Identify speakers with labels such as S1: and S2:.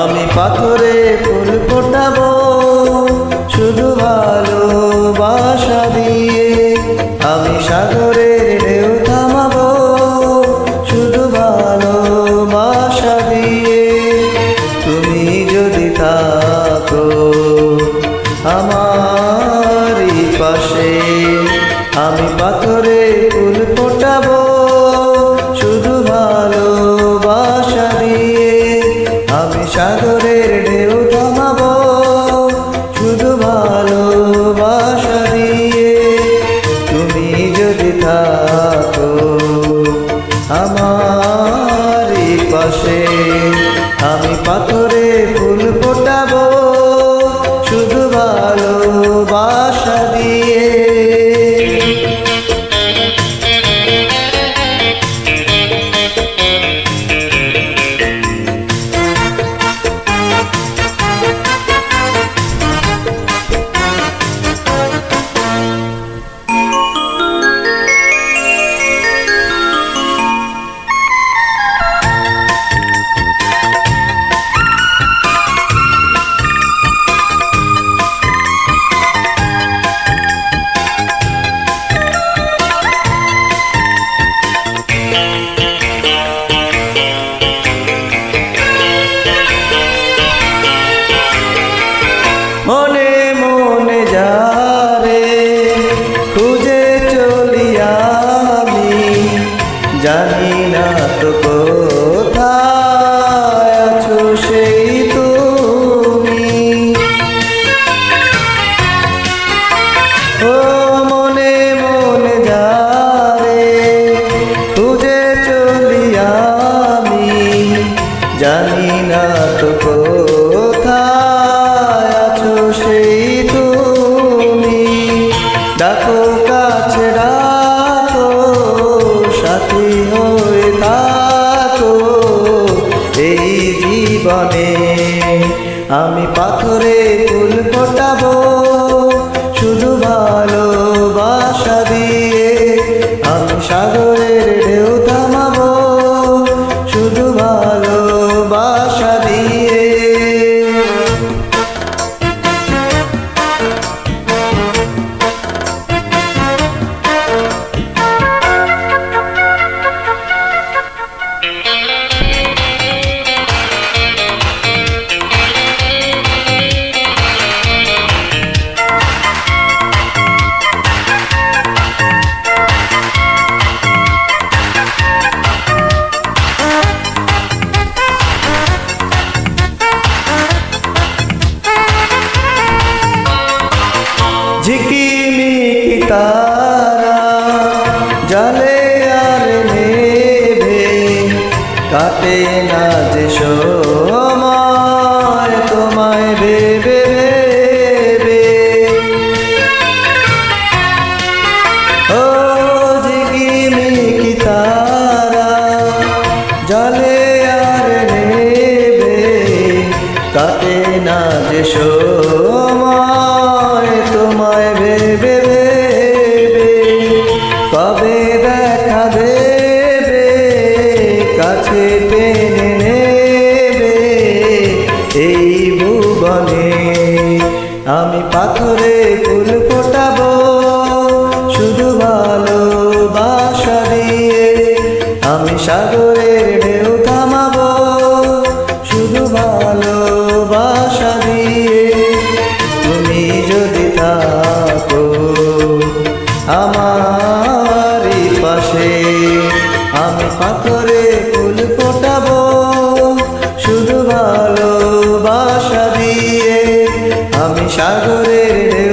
S1: আমি পাথরে ফুল ফোটাবো, শুধু দিয়ে। আমি ঢেউ শুধু দিয়ে। তুমি যদি থাকো আমারই পাশে, আমি পাথরে ফুল ফোটাবো সাগরের ঢেউ থামাবো শুধু ভালোবাসা দিয়ে। তুমি যদি থাকো খুঁজে চলি আমি জানি সাথী হয়ে থাকো এই জীবনে। আমি পাথরে ফুল ফোটাবো। তারা জলে আর নেভে কাটে না টেনে নেবে এই ভুবনে। আমি পাথরে ফুল ফোটাবো, শুধু ভালোবাসা দিয়ে। আমি সাগরের ঢেউ থামাবো, শুধু ভালোবাসা দিয়ে। তুমি যদি থাকো আমারই পাশে, আমি পাথরে সাগরের